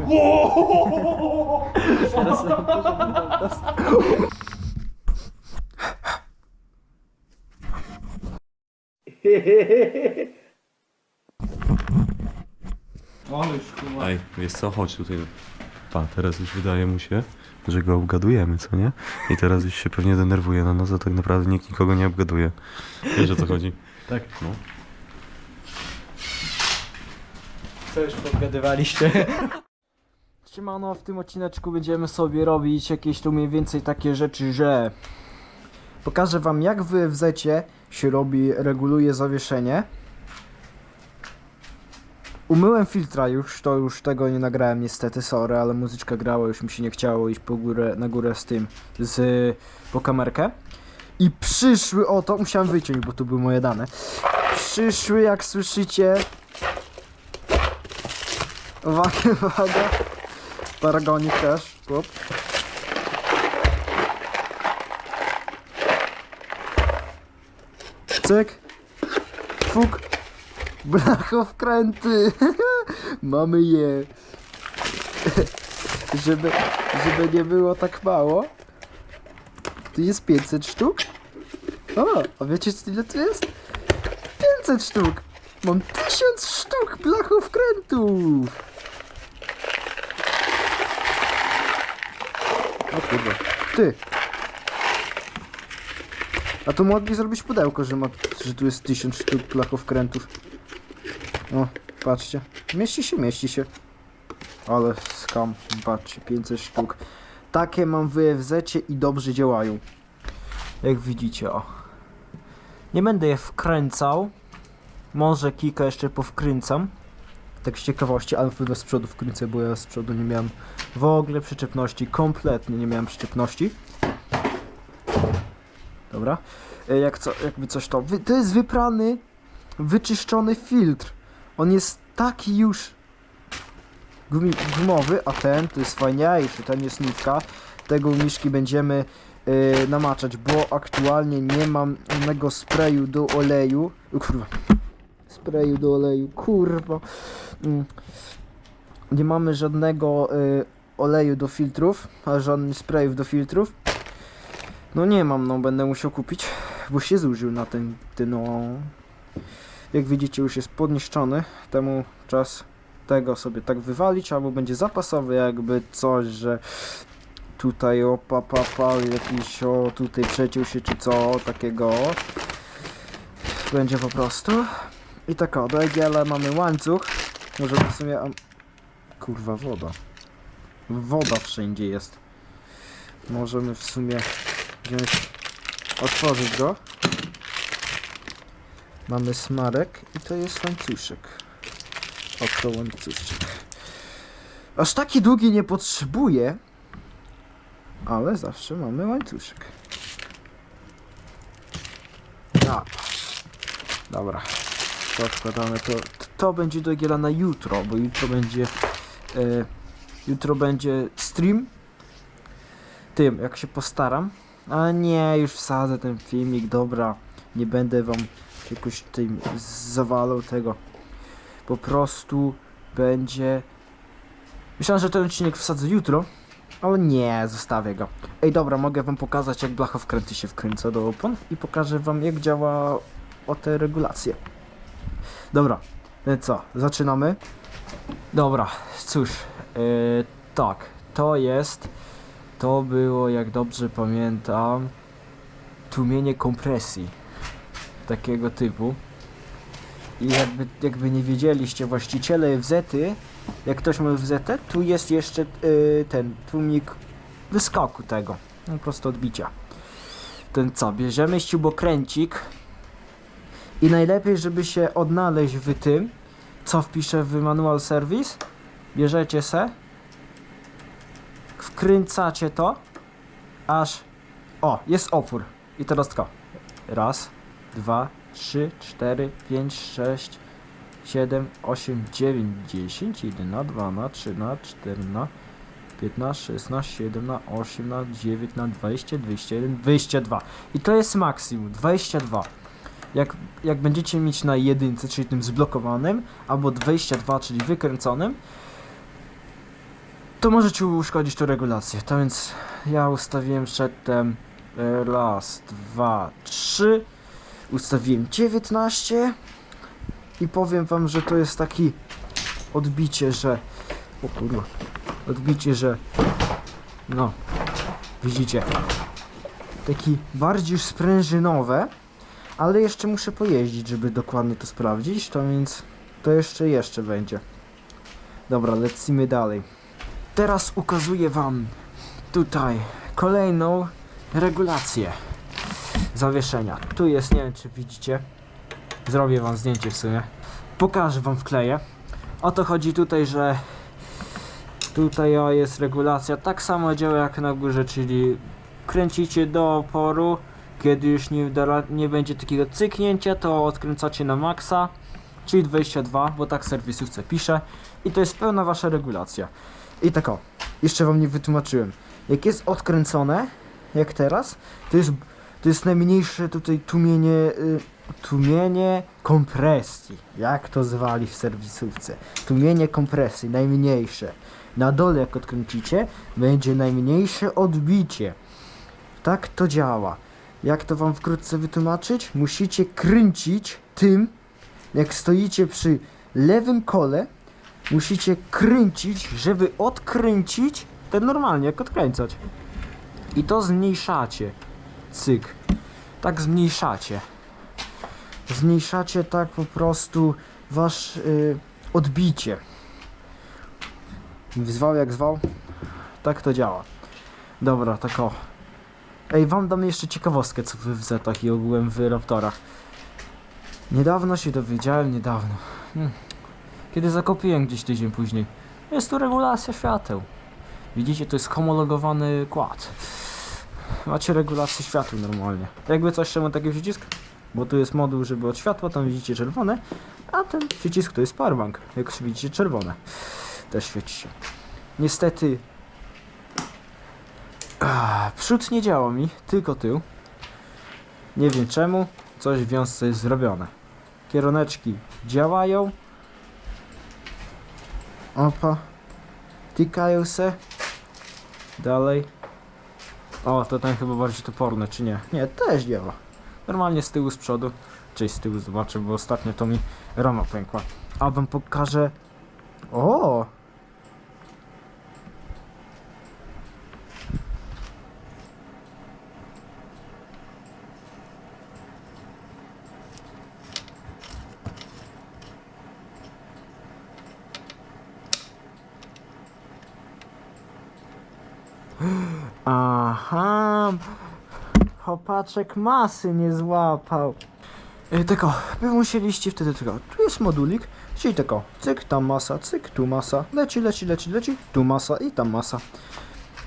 jesteśmy. Teraz. Ależ kurwa. Ej, wiesz co, chodź tutaj. Pa, teraz już wydaje mu się, że go obgadujemy, co nie? I teraz już się pewnie denerwuje na nas, a tak naprawdę nikt nikogo nie obgaduje. Wiesz o co chodzi? Tak. No. Co już podgadywaliście? Siemano, w tym odcineczku będziemy sobie robić jakieś tu mniej więcej takie rzeczy, że pokażę wam jak w WZ się robi, reguluje zawieszenie. Umyłem filtra już, to już tego nie nagrałem niestety, sorry, ale muzyczka grała, już mi się nie chciało iść po górę, na górę z tym, z, po kamerkę. I przyszły, o to musiałem wyciąć, bo tu były moje dane. Przyszły, jak słyszycie, Uwaga, uwaga. Paragonik też, chłop. Cyk. Fuk. Blachowkręty. Mamy je. żeby, żeby nie było tak mało. Tu jest 500 sztuk. O, a wiecie ile tu jest? 500 sztuk. Mam 1000 sztuk blachowkrętów. O kurwa. Ty. A to mogli zrobić pudełko, że, ma, że tu jest 1000 sztuk blachowkrętów. O, patrzcie. Mieści się, mieści się. Ale skam, patrzcie, 500 sztuk. Takie mam w WFZ i dobrze działają. Jak widzicie, o. Nie będę je wkręcał. Może kilka jeszcze powkręcam. Tak z ciekawości, ale chyba z przodu wkręcę, bo ja z przodu nie miałem w ogóle przyczepności. Kompletnie nie miałem przyczepności. Dobra. E, Jak co, jakby coś to. To jest wyprany, wyczyszczony filtr. On jest taki już gumowy, a ten to jest fajniejszy. Ten jest nitka. Tego miszki będziemy e, namaczać, bo aktualnie nie mam innego sprayu do oleju. Kurwa. Sprayu do oleju, kurwa. Mm. Nie mamy żadnego y, oleju do filtrów, a żadnych sprayów do filtrów. No nie mam, no będę musiał kupić, bo się zużył na ten, ten no. Jak widzicie już jest podniszczony, temu czas tego sobie tak wywalić, albo będzie zapasowy jakby coś, że tutaj o pa, pa, pa jakiś o tutaj przeciął się czy co takiego będzie po prostu i tak o, do EGL mamy łańcuch. Może w sumie kurwa woda. Woda wszędzie jest. Możemy w sumie wziąć otworzyć go. Mamy smarek i to jest łańcuszek. Oto łańcuszek. Aż taki długi nie potrzebuję ale zawsze mamy łańcuszek. A. Dobra, to odkładamy. To, to będzie do Giela na jutro, bo jutro będzie. E, jutro będzie stream. Tym, jak się postaram. A nie, już wsadzę ten filmik, dobra. Nie będę wam jakoś tym zawalał tego. Po prostu będzie. Myślałem, że ten odcinek wsadzę jutro. Ale nie, zostawię go. Ej, dobra, mogę wam pokazać, jak blacha wkręty się wkręca do opon i pokażę wam, jak działa o te regulacje. Dobra, e, co, zaczynamy? Dobra, cóż, e, tak, to jest, to było, jak dobrze pamiętam, tłumienie kompresji takiego typu. I jakby, jakby nie wiedzieliście, właściciele FZ-y, jak ktoś ma FZ, tu jest jeszcze y, ten tłumik wyskoku tego, no, po prostu odbicia. Ten co, bierzemy śrubokręcik i najlepiej, żeby się odnaleźć w tym, co wpiszę w manual service, bierzecie se, wkręcacie to, aż, o, jest opór. I teraz tylko, raz, dwa, trzy, cztery, pięć, sześć, 7, 8, 9, 10, 11, 12, 13, 14, 15, 16, 17, 18, 19, 20, 21, 22. I to jest maksimum, 22. Jak, jak będziecie mieć na jedynce, czyli tym zblokowanym, albo 22, czyli wykręconym, to możecie uszkodzić tą regulację. To więc ja ustawiłem przedtem e, raz, dwa, trzy. Ustawiłem 19 i powiem wam, że to jest taki odbicie, że o kurwa, odbicie, że no, widzicie, taki bardziej sprężynowe, ale jeszcze muszę pojeździć, żeby dokładnie to sprawdzić, to więc to jeszcze, jeszcze będzie. Dobra, lecimy dalej. Teraz ukazuję wam tutaj kolejną regulację zawieszenia. Tu jest, nie wiem czy widzicie, zrobię wam zdjęcie w sumie. Pokażę wam wkleję. O to chodzi tutaj, że tutaj jest regulacja, tak samo działa jak na górze, czyli kręcicie do oporu, kiedy już nie, nie będzie takiego cyknięcia, to odkręcacie na maksa, czyli 22, bo tak serwisówce pisze i to jest pełna wasza regulacja. I tak o, jeszcze wam nie wytłumaczyłem. Jak jest odkręcone, jak teraz, to jest, to jest najmniejsze tutaj tłumienie, y, tłumienie kompresji. Jak to zwali w serwisówce? Tłumienie kompresji, najmniejsze. Na dole jak odkręcicie, będzie najmniejsze odbicie. Tak to działa. Jak to wam wkrótce wytłumaczyć? Musicie kręcić tym, jak stoicie przy lewym kole, musicie kręcić, żeby odkręcić ten normalnie, jak odkręcać. I to zmniejszacie. Cyk. Tak zmniejszacie. Zmniejszacie tak po prostu wasz y, odbicie. Zwał jak zwał. Tak to działa. Dobra, tak o. Ej, wam dam jeszcze ciekawostkę, co w Zetach i ogółem w Raptorach. Niedawno się dowiedziałem, niedawno. Hmm. Kiedy zakopiłem gdzieś tydzień później. Jest tu regulacja świateł. Widzicie, to jest homologowany kład. Macie regulację światła normalnie. Jakby coś, czemu taki przycisk? Bo tu jest moduł, żeby od światła, tam widzicie czerwone, a ten przycisk to jest powerbank, jak widzicie czerwone. Też świeci się. Niestety przód nie działa mi, tylko tył. Nie wiem czemu, coś w wiązce jest zrobione. Kieroneczki działają. Opa. Tikają se. Dalej. O, to ten chyba bardziej toporny, czy nie? Nie, też działa. Normalnie z tyłu, z przodu. Czyli z tyłu zobaczę, bo ostatnio to mi rama pękła. A wam pokażę... O! Aha, chopaczek masy nie złapał. Yy, tylko, wy musieliście wtedy tylko, tu jest modulik, czyli tylko, cyk, tam masa, cyk, tu masa, leci, leci, leci, leci, tu masa i tam masa.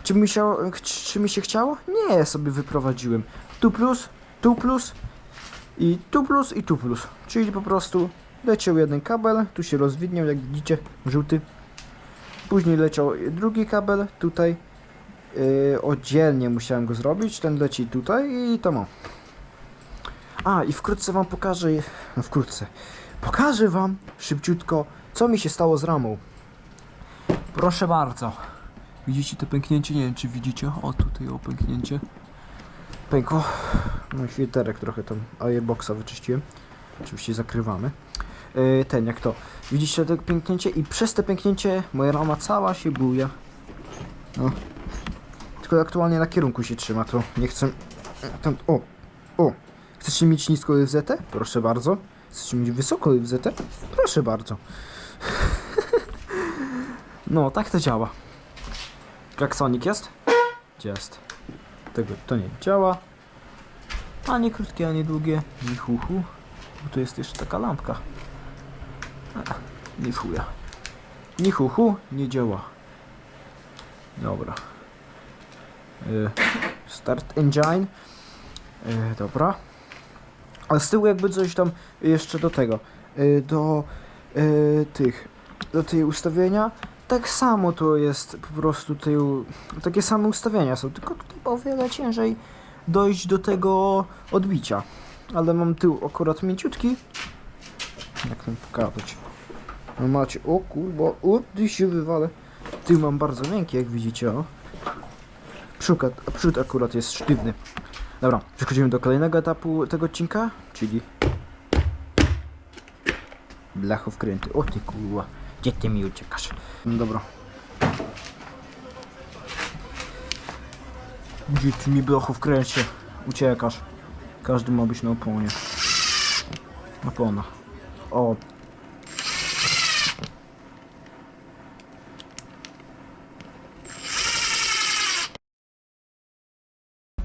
Czy mi się, czy mi się chciało? Nie, sobie wyprowadziłem. Tu plus, tu plus i tu plus i tu plus. Czyli po prostu leciał jeden kabel, tu się rozwidniał, jak widzicie, żółty. Później leciał drugi kabel, tutaj Yy, oddzielnie musiałem go zrobić. Ten leci tutaj i to mam. A i wkrótce wam pokażę. No wkrótce. Pokażę wam szybciutko, co mi się stało z ramą. Proszę bardzo. Widzicie to pęknięcie? Nie wiem, czy widzicie. O, tutaj o pęknięcie. Pękło. No filterek trochę tam boxa wyczyściłem. Oczywiście zakrywamy. Yy, ten, jak to. Widzicie to pęknięcie i przez to pęknięcie moja rama cała się buja. No, tylko aktualnie na kierunku się trzyma, to nie chcę... Tam, o, o, chcecie mieć nisko FZ? Proszę bardzo. Chcecie mieć wysoko FZ? Proszę bardzo. no, tak to działa. Klaksonik jest? Jest? Tego to nie działa. Ani krótkie, ani długie. Ni hu hu. Bo tu jest jeszcze taka lampka. A, nie w chuja. Ni hu hu, nie działa. Dobra. Y, Start engine. Y, Dobra. A z tyłu jakby coś tam jeszcze do tego. y, Do tych. Do tej ustawienia. Tak samo to jest po prostu tył. Takie same ustawienia są. Tylko tutaj o wiele ciężej dojść do tego odbicia. Ale mam tył akurat mięciutki. Jak tam pokazać? No macie, o kurwa, o ty się wywalę. Tył mam bardzo miękki, jak widzicie, o. Przód, przód akurat jest sztywny. Dobra, przechodzimy do kolejnego etapu tego odcinka, czyli blachowkręty. O ty kurwa, gdzie ty mi uciekasz? No dobra. Gdzie ty mi blachowkręcie uciekasz? Każdy ma być na oponie. Opona. O.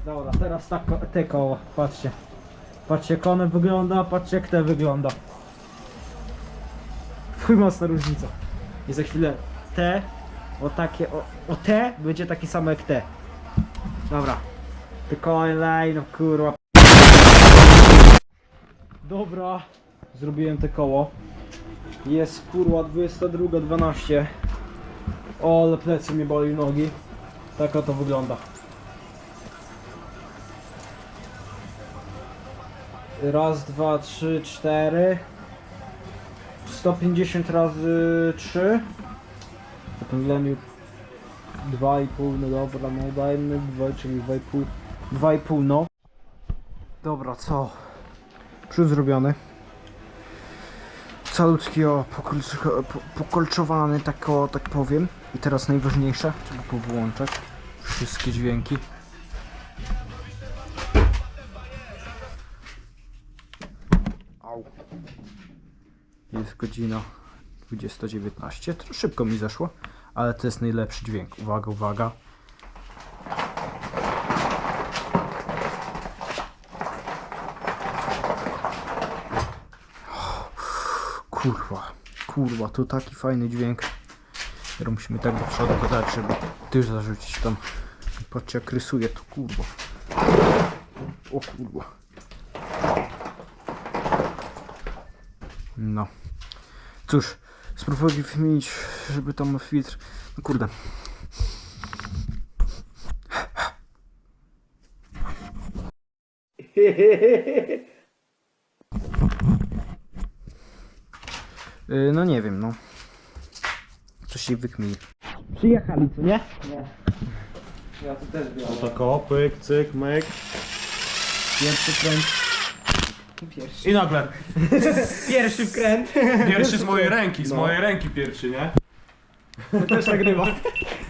Dobra, teraz tak, te koło, patrzcie. Patrzcie jak one wygląda, patrzcie jak te wygląda. Chuj mocna różnica. I za chwilę te, o takie, o, o te będzie takie samo jak te. Dobra. Te no kurwa. Dobra, zrobiłem te koło. Jest kurwa 22.12. O, ale plecy mnie boli nogi. Tak oto wygląda. Raz, dwa, trzy, cztery. 150 razy 3. Potem ile mi 2,5, no dobra, no dajmy 2, czyli 2,5. 2,5 no. Dobra, co? Przód zrobiony. Calutki o, pokolcz- po- pokolczowany, tak o, tak powiem. I teraz najważniejsze, trzeba powyłączać wszystkie dźwięki. Jest godzina 20.19. To szybko mi zeszło, ale to jest najlepszy dźwięk. Uwaga, uwaga. Kurwa, kurwa, to taki fajny dźwięk. Teraz musimy tak do przodu dać, żeby ty zarzucić tam. Patrzcie jak rysuje to kurwa. O kurwa. No. Cóż, spróbuję wymienić, żeby tam filtr. No kurde. Yy, no nie wiem, no. Coś się wykmini. Przyjechali, co nie? Nie. Ja tu też biorę. Tako, pyk, cyk, myk. Pierwszy kręt. I nagle. Pierwszy wkręt. Pierwszy z mojej ręki, z No. mojej ręki pierwszy, nie? też nagrywa.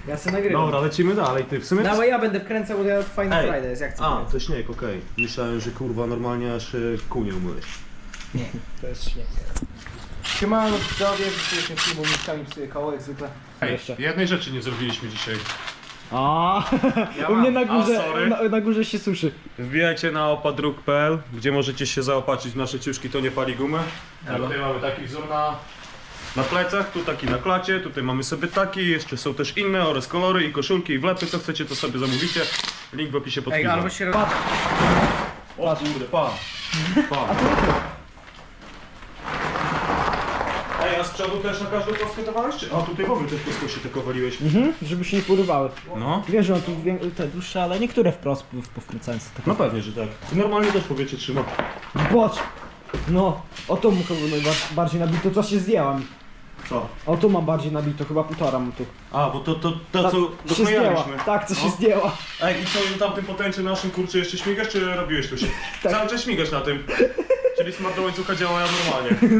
Ja se nagrywam. Dobra, lecimy dalej, ty w sumie... No ale ja będę wkręcał, bo ja fajny Ej. Friday jest, jak chcę. A, to śnieg, okej. Myślałem, że kurwa normalnie aż e, kół nie umyłeś. to jest śnieg. Siemano, widzowie, jesteśmy filmu mieszkami psuje koło, jak zwykle. Ej, jednej rzeczy nie zrobiliśmy dzisiaj. A, Ja u mnie na A, górze, sorry. na, na górze się suszy. Wbijajcie na opadruk.pl, gdzie możecie się zaopatrzyć w nasze ciuszki, to nie pali gumę. Tutaj mamy taki wzór na, na plecach, tu taki na klacie, tutaj mamy sobie taki, jeszcze są też inne oraz kolory i koszulki i wlepy, co chcecie to sobie zamówicie. Link w opisie pod Ej, filmem. albo się roz... O kurde, pa. Pa. Ej, a z przodu też na każdą kostkę dawałeś? Czy... A tutaj głowy też po się tylko waliłeś. Mhm, żeby się nie porywały. No. Wiesz, że on tu wię- te dłuższe, ale niektóre wprost p- powkręcające. Tak. No pewnie, że tak. I normalnie też powiecie trzyma. Patrz! No, o to mu chyba najbar- bardziej nabito, to się zdjęła mi. Co? O tu mam bardziej nabito, chyba półtora mu tu. A, bo to, to, to Tak, co się zdjęła, doklejaliśmy. tak, co się No. zdjęła. Ej, i co, na tamtym potęczy naszym kurczę jeszcze śmigasz, czy robiłeś to się? Tak. Cały czas śmigasz na tym. Czyli smart do łańcucha działa normalnie.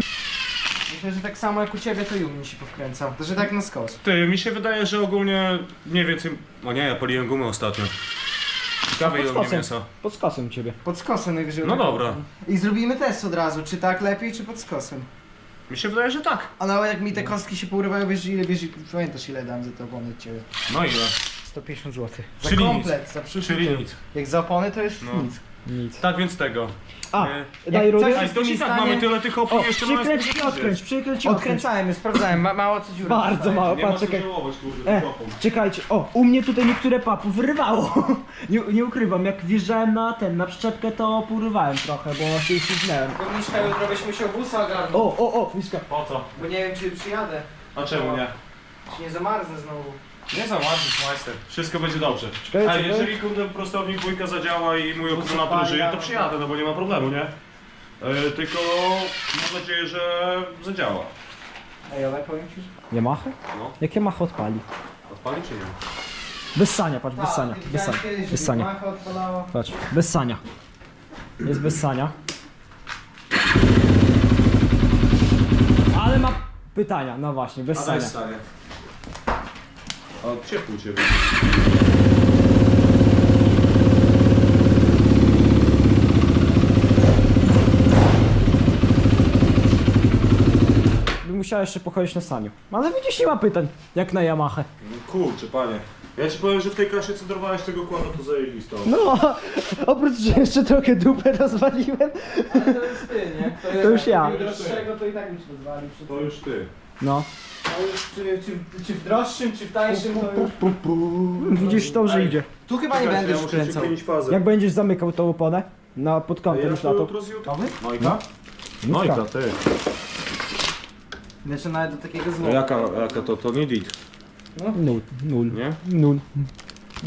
Myślę, że tak samo jak u ciebie, to i u mnie się powkręcał. To, że tak na skos. Ty, mi się wydaje, że ogólnie mniej więcej... O nie, ja paliłem gumę ostatnio. Ciekawe ile u mnie skosem. mięsa. Pod skosem ciebie. Pod skosem najwyżej. No dobra. I zrobimy test od razu, czy tak lepiej, czy pod skosem. Mi się wydaje, że tak. A nawet jak mi te kostki się pourywają, wiesz ile, wiesz, pamiętasz ile dam za te opony od ciebie? No ile? 150 zł. Za Czyli komplet, za przyszły Czyli tył. nic. Jak za opony to jest No. nic. Nic. Tak więc tego. A, Nie. daj coś- Ej, to i tak stanie- mamy tyle tych O, opon jeszcze mamy przykręć i odkręć, przykręć i odkręć. Odkręcałem, już sprawdzałem, ma, mało co dziury. Bardzo mało, Nie ma patrz, co czekaj. żałować, kurde, E, tych opon. czekajcie, o, u mnie tutaj niektóre papu wyrywało. nie, nie ukrywam, jak wjeżdżałem na ten, na przyczepkę, to porywałem trochę, bo się uścisnąłem. Bo Miszka jutro byś musiał busa ogarnąć, O, o, o, Miszka. Po co? bo nie wiem czy przyjadę, A czemu nie? czy nie zamarznę znowu. Nie zamarzysz, majster. Wszystko będzie dobrze. Czekaj, Ej, czekaj. jeżeli kurde prostownik dwójka zadziała i mój akumulator zapali, żyje, to no. przyjadę, no bo nie ma problemu, nie? E, tylko mam nadzieję, że zadziała. Ej, ale powiem ci, że... Yamaha? No. Jak Yamaha odpali? Odpali czy nie? Bez sania, patrz, bez Tak, sania, bez sania, bez sania. Patrz, bez sania. Jest bez sania. Ale ma pytania, no właśnie, bez sania. stanie. A ciepło musiała jeszcze pochodzić na saniu. Ale widzisz, nie ma pytań, jak na Yamaha. No kurczę, panie. Ja ci powiem, że w tej kasie co dorwałeś tego kładu, to zajebista. No, oprócz, że jeszcze trochę dupę rozwaliłem. Ale to już ty, nie? To, To już ja. Jak droższego, to i tak byś rozwalił. przy tym. To już ty. No, czy, czy, czy w droższym, czy w tańszym, to już... widzisz, to że idzie. Tu chyba nie będę już kręcał. Jak będziesz zamykał tą oponę na pod kątem już to na to. Nojka? No. Nojka, ty. Znaczy nawet do takiego złota. jaka, jaka to? To nie dit, Nul, nul, nie? nul.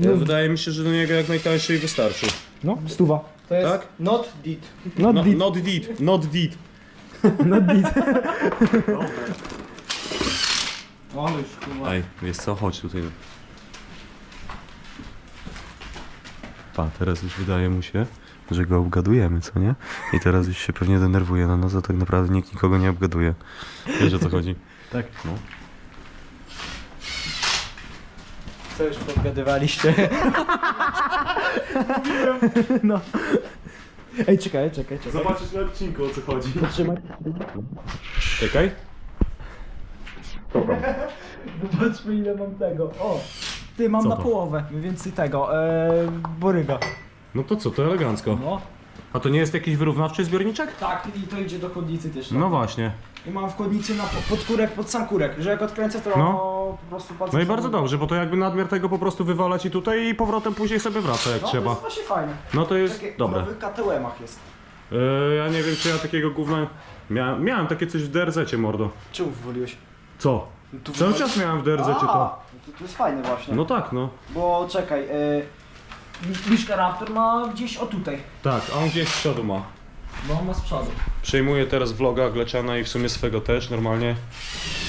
Ja, wydaje mi się, że do niego jak najtańszej wystarczy. No, stuwa. To jest Tak? not dit. No, No, dit, not dit, not dit. no dit. O, już kurwa. Ej, wiesz co, chodź tutaj. Pa, teraz już wydaje mu się, że go obgadujemy, co nie? I teraz już się pewnie denerwuje na nas, a tak naprawdę nikt nikogo nie obgaduje. Wiesz o co chodzi? Tak. No. Co już podgadywaliście? No. Ej, czekaj, czekaj, czekaj. Zobaczysz na odcinku o co chodzi. Trzymaj. Czekaj. Zobaczmy ile mam tego. O! Ty, mam Co na to? połowę, więcej tego, e, boryga. No to co, to elegancko. No. A to nie jest jakiś wyrównawczy zbiorniczek? Tak, i to idzie do chłodnicy też. No właśnie. I mam w chłodnicy na, po- pod kurek, pod sam kurek, że jak odkręcę to No. po prostu patrzę. No i bardzo dobrze, bo to jakby nadmiar tego po prostu wywala ci tutaj i powrotem później sobie wraca jak No, to trzeba. jest właśnie fajne. No to jest Takie dobre. W nowych KTM-ach jest. Yy, ja nie wiem czy ja takiego gówna... Miałem, miałem takie coś w DRZ-cie, mordo. Czemu wywaliłeś? Co? Tu Cały czas miałem w A, to. no to. To jest fajne właśnie. No tak, no. Bo czekaj, e, Miszka Raptor ma gdzieś o tutaj. Tak, a on gdzieś z przodu ma. Bo on ma z przodu. Przejmuję teraz vloga Gleczana i w sumie swego też normalnie.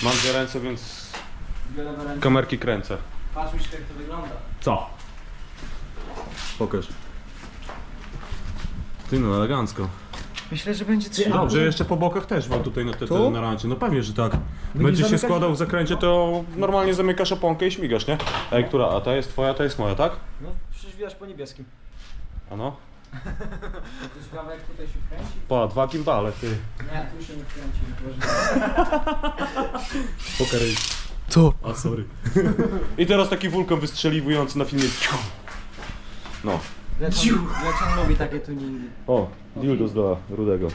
Mam dwie ręce, więc wariantów. kamerki kręcę. Patrz Miszka jak to wygląda. Co? Pokaż. Ty no, elegancko. Myślę, że będzie trzy. Dobrze, jeszcze po bokach też wam tutaj na, te, te, Tu? na rancie. No pewnie, że tak. Będziesz się zamykać? składał w zakręcie, to normalnie zamykasz oponkę i śmigasz, nie? Ej, która? A ta jest twoja, ta jest moja, tak? No, przecież widać po niebieskim. A no? To jest ciekawe jak tutaj się kręci. Pa, dwa gimbale, ty. Nie, tu się nie kręci. Pokarej. Co? A, sorry. I teraz taki wulkan wystrzeliwujący na filmie. Ciu. No. Lecian, Lecian lubi takie tuningi. O, dildos dla Rudego.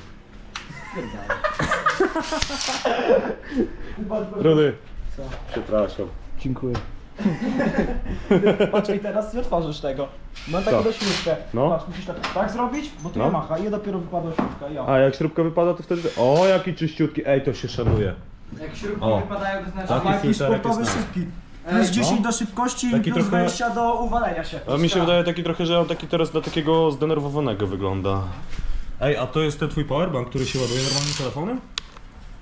Rudy. Co? Przepraszam. Dziękuję. Patrz, i teraz nie otworzysz tego. Mam taką Co? dośrubkę. No. Patrz, musisz tak, tak zrobić, bo tu No. no. Yamaha i dopiero wypada śrubka. Ja. A jak śrubka wypada, to wtedy... O, jaki czyściutki. Ej, to się szanuje. Jak śrubki O. wypadają, to znaczy... Taki Ma jakiś filterek sportowy jest nice. szybki. Plus Ej, 10 no. do szybkości Taki i plus trochę- 20 do uwalenia się. A mi się wydaje taki trochę, że on taki teraz dla takiego zdenerwowanego wygląda. Ej, a to jest ten twój powerbank, który się ładuje normalnym telefonem?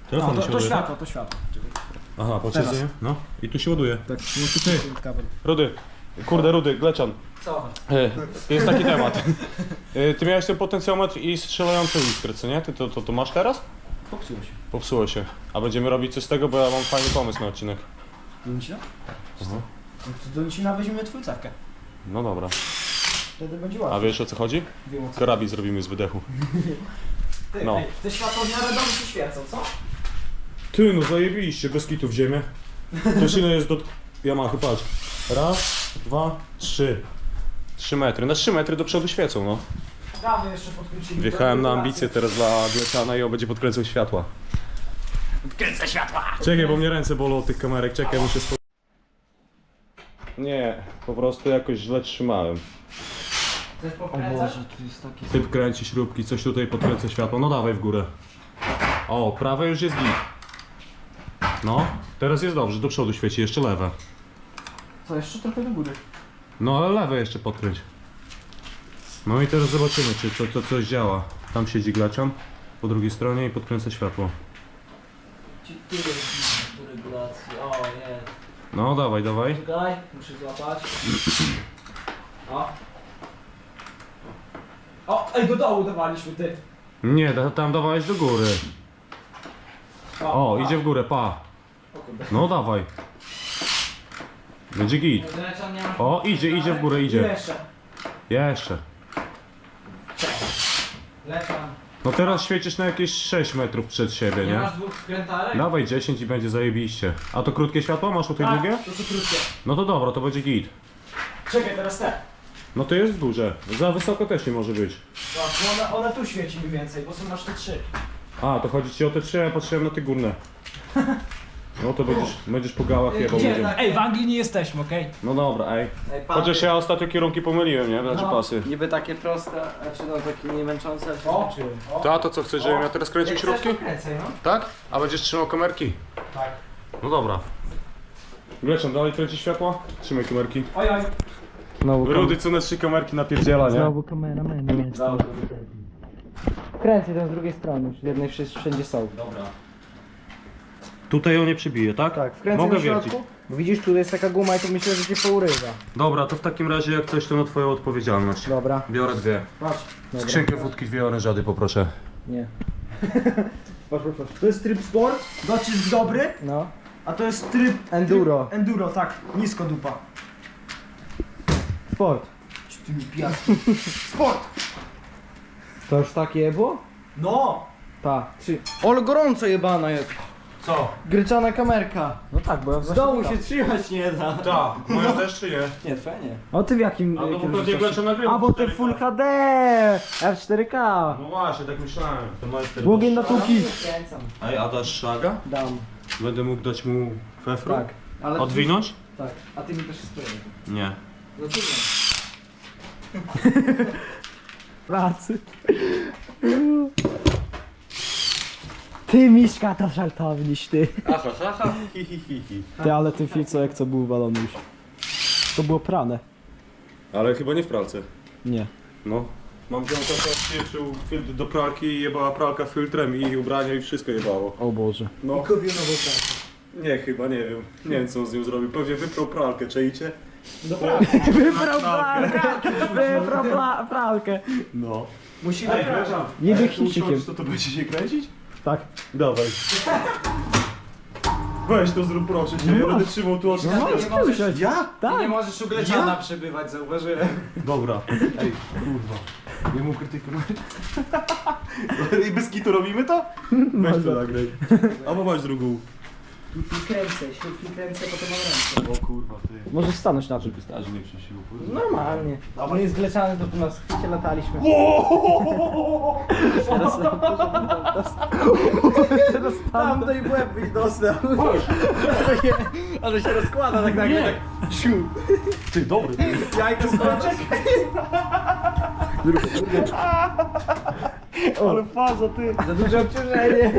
No, Telefon to, się to ładuje, światło, to światło. tak? Aha, po siedzeniu? No. I tu się ładuje. Tak, Ty, Rudy. Kurde, Rudy, Glecian. Co? E, Jest taki temat. E, Ty miałeś ten potencjometr i strzelający iskry, co nie? Ty to, to, to masz teraz? Popsuło się. Popsuło się. A będziemy robić coś z tego, bo ja mam fajny pomysł na odcinek. Donicina? Aha. No to do Nicina weźmiemy twój cewkę. No dobra. Wtedy będzie A łatwiej. wiesz o co chodzi? Wiem o co. Karabin zrobimy z wydechu. Ty, no. ej, te światła w miarę dobrze się świecą, co? Ty, no zajebiście, bez kitu w ziemię. To ile jest do Yamaha, patrz. Raz, dwa, trzy. Trzy metry. Na trzy metry do przodu świecą, no. Prawy jeszcze podkręcili. Wjechałem na ambicje teraz dla Gleciana i on będzie podkręcał światła. Odkręcę światła! Czekaj, bo mnie ręce bolą od tych kamerek, czekaj, muszę spo... Nie, po prostu jakoś źle trzymałem. Chcesz O pokręcać? Boże, tu jest taki... Typ kręci śrubki, coś tutaj podkręca światło. No dawaj w górę. O, prawe już jest git. No, teraz jest dobrze, do przodu świeci, jeszcze lewe. Co, jeszcze trochę do góry. No ale lewe jeszcze podkręć. No i teraz zobaczymy, czy to, to coś działa. Tam siedzi glacian po drugiej stronie i podkręca światło. Ci- No dawaj, dawaj. Czekaj, muszę złapać. O. O, ej, do dołu dawaliśmy, ty. Nie, da- tam dawałeś do góry. O, a. idzie w górę, pa. O kurde. No dawaj. Będzie git. Nie. O, idzie, idzie w górę, idzie. Jeszcze. Jeszcze. Leczan. No teraz świecisz na jakieś 6 metrów przed siebie, Nie nie? masz dwóch skrętarek? Dawaj 10 i będzie zajebiście. A to krótkie światło? Masz tutaj Tak, długie? to są krótkie. No to dobra, to będzie git. Czekaj, teraz te. No to jest duże. Za wysoko też nie może być. No, bo one, one tu świeci mi więcej, bo są masz te trzy. A, to chodzi ci o te trzy, a ja patrzyłem na te górne. No to będziesz, będziesz po gałach jebał Gdzie? ludziom. Ej, w Anglii nie jesteśmy, okej? No dobra, ej. Ej, Chociaż ja ostatnio kierunki pomyliłem, nie? Znaczy No. pasy. Niby takie proste, a czy no takie niemęczące, a się O. zmęczyłem. To, a to co, chcesz, żebym ja teraz kręcił Jak chcesz, śrubki? to kręcaj, no. Tak? A będziesz trzymał kamerki? Tak. No dobra. Gleczem, dalej kręci światła? Trzymaj kamerki. Oj, oj. Znowu, Rudy co na trzy kamerki napierdziela, nie? Znowu kameraman jest. Kręcę tam z drugiej strony, z jednej wszędzie są. Dobra. Tutaj ją nie przybije, tak? Tak, wkręcę Mogę na środku. wiercić. Bo Widzisz, tu jest taka guma i to myślę, że cię pourywa. Dobra, to w takim razie jak coś to na twoją odpowiedzialność. Dobra, Biorę dwie. Patrz. dobra. Skrzynkę wódki, dwie orężady poproszę. Nie. Patrz, patrz, patrz. To jest tryb sport, docisk dobry, No. a to jest tryb... Enduro. Tryb enduro, tak. Nisko dupa. Sport. Ci Ty mi. Sport! To już takie było? No! Ta, trzy. Ol gorąco jebana jest. Co? Gryczana kamerka. No tak, bo ja Z dołu się trzymać nie da. Tak, moja też czy nie? Nie, twoja nie. O ty w jakim... A to jakim bo pewnie rzucasz? Gleczem nagrywa. A bo te Full HD! F4K! No właśnie, tak myślałem. To majster. Błogiem na tuki. Kręcam. Ej, a dasz szlaga? Dam. Będę mógł dać mu fefru? Tak. Ale Odwinąć? Tak. A ty mi też spróbuj. Nie. No ty Pracy. Ty Miszka to żartowniś ty. Aha, aha, hi, hi, hi, hi. Ty, ale ten filco jak co był walony już. To było prane. Ale chyba nie w pralce. Nie. No. Mam ziomka, co przyjeżdżał filtr do pralki i jebała pralka filtrem i ubrania i wszystko jebało. O Boże. No. Kupił nową pracę. Nie, chyba, nie wiem. Nie wiem co on z nią zrobił. Pewnie wyprał pralkę, czajcie? Wybrał pralkę! Wybrał pra- pralkę. No. Musi Ej. Grzesian, Niby Chińczykiem. To to będzie się kręcić? Tak. Dawaj. Weź to zrób proszę cię, ja będę trzymał tu oczy. No możesz możesz- usiąść. Ja? Tak. Nie możesz u Gleciana przebywać, zauważyłem. Dobra. Ej, kurwa. Nie mógł krytykować. I bez kitu robimy to? Weź to nagraj. Albo masz drugą. Kręcę, śrubki kręcę, potem mam ręce. O kurwa, ty. Możesz stanąć na czym. Starzy nie przysił. Normalnie. On jest Gleciany, to tu na schwycie lataliśmy. Teraz Tam to i w łeb byś dostał. Ale się, rozkłada tak nagle. Tak. Siu. Ty, dobry. Jajko składasz? Ale faza, ty. Za duże obciążenie.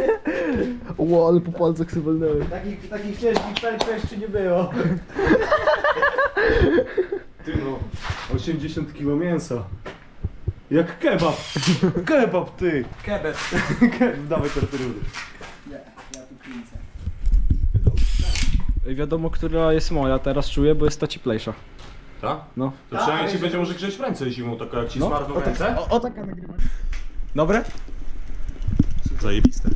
O, ale po palcach sobie walnęły. Takich, takich ciężkich jeszcze nie było. Ty no. 80 kg mięsa. Jak kebab. Kebab, ty. Kebeb. Dawaj tortyrudy. Ja, ja tu kręcę. Wiadomo, która jest moja, teraz czuję, bo jest ta cieplejsza. Tak? No. To przynajmniej ci będzie może grzeć w ręce zimą, taka jak ci No, zmarzną ręce. O, o taka nagrywa. Dobre? Zajebiste.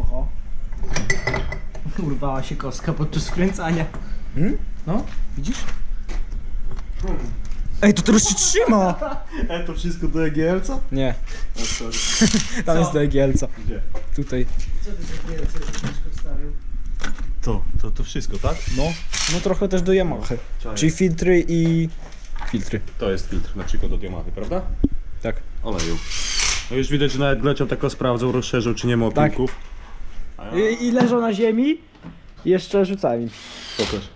Oho. Urwała się kostka podczas skręcania. No, widzisz? Ej, to teraz się trzyma! E, to wszystko do EGL-ca? Nie, O, sorry. tam jest do Egielca. Gdzie? Tutaj. Co ty za wstawił? To, to, to wszystko, tak? No, no trochę też do Yamaha. Czaję. Czyli filtry i... Filtry. To jest filtr na przykład od Yamaha, prawda? Tak. Oleju. No już widać, że nawet Glecią tylko sprawdzał, rozszerzył, czy nie ma Tak. opinków. A ja... I, I leżą na ziemi i jeszcze rzucami. Pokaż.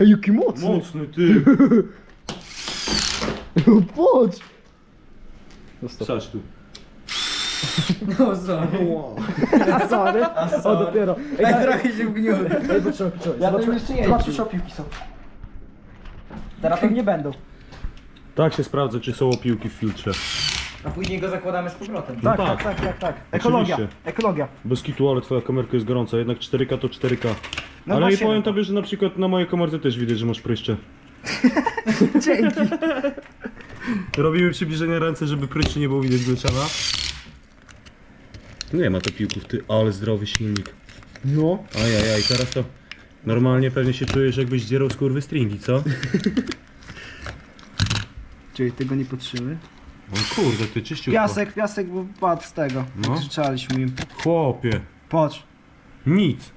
Ej, jaki mocny! Mocny, ty! Patrz! Zostaw. Wsadź tu. No sorry. A sorry? O, dopiero. Ej, Ej, daj- trochę się ugniły. Ej, poczekaj, poczekaj. Ja Zobacz, bym jeszcze zobacz, jeździł. czy opiłki są. Teraz pewnie będą. Tak się sprawdza, czy są opiłki w filtrze. A później go zakładamy z powrotem. No Tak, tak. tak, tak, tak, tak. Ekologia, Oczywiście. ekologia. Bez kitu, ale twoja kamerka jest gorąca, jednak 4K to 4K. No ale i właśnie, powiem to- tobie, że na przykład na mojej komórce też widać, że masz pryszcze. Dzięki. Robimy przybliżenie ręce, żeby pryszczy nie było widać Gleczana. Nie ma to piłków, ty, ale zdrowy silnik. No. Ajajaj, teraz to normalnie pewnie się czujesz jakbyś dzierał skórwy stringi, co? Czyli tego nie potrzymy. O kurde, ty czyściutko. Piasek, piasek był padł z tego. No. No. Krzyczaliśmy im. Chłopie, Patrz. nic.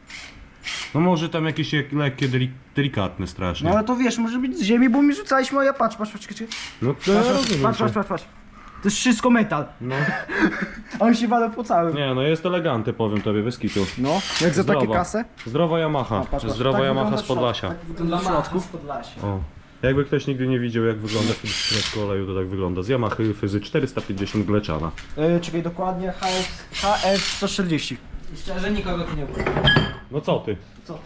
No może tam jakieś jak- lekkie, deli- delikatne strasznie. No ale to wiesz, może być z ziemi, bo mi rzucaliśmy, a ja patrz, patrz, patrz, patrz, No to patrz, ja patrz, rozumiem patrz, cię. patrz, patrz, patrz. To jest wszystko metal. No. A on się walał po całym. Nie, no jest eleganty, powiem tobie, bez kitu. No, jak za takie Zdrowa. kasę? Zdrowa Yamaha, A, patrz, patrz. zdrowa Tak Yamaha z Podlasia. Tak wygląda w środku. z Podlasia. O. Jakby ktoś nigdy nie widział jak wygląda w środku oleju, to tak wygląda. Z Yamahy Fyzy 450 Gleczana. Yy, czekaj, dokładnie HS, HS 140. I szczerze nikogo tu nie było. No co ty? Co ty?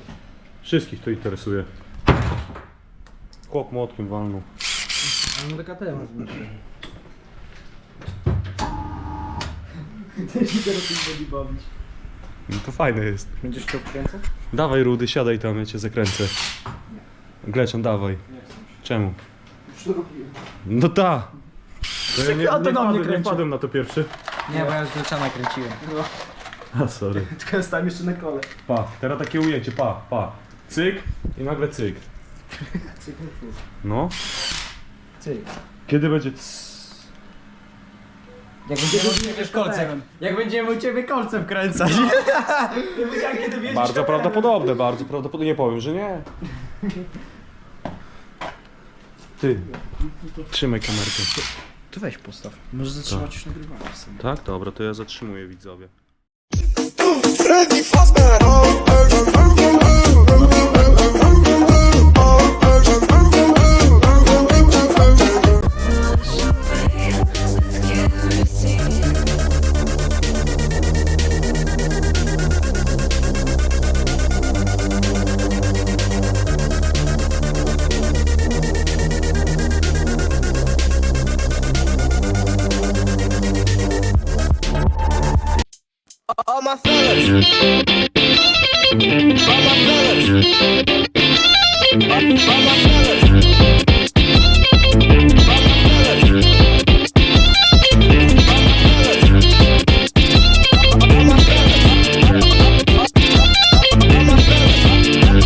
Wszystkich to interesuje. Chłop młotkiem walnął. Ale do KTM Ty się teraz tym będzie bawić. No to fajne jest. Będziesz chciał kręcać? Dawaj Rudy, siadaj tam, ja cię zakręcę. Gleczan, dawaj. Czemu? Już to robiłem. No ta! To ja nie, nie, na mnie wpadłem, nie wpadłem na to pierwszy. Nie, bo ja już Gleczana kręciłem. No, A sorry. tylko ja stałem jeszcze na kole. Pa, teraz takie ujęcie, pa, pa. Cyk i nagle cyk. No. Ty. Kiedy będzie cs... Jak będziemy u ciebie kolcem. Jak będziemy u ciebie kolcem kręcać. Bardzo prawdopodobne, bardzo prawdopodobne. Nie powiem, że nie. Ty. Trzymaj kamerkę. To weź postaw. Może zatrzymać już nagrywanie w sumie. Tak? Dobra, to ja zatrzymuję widzowie. Freddy Fazbear. All my fellas.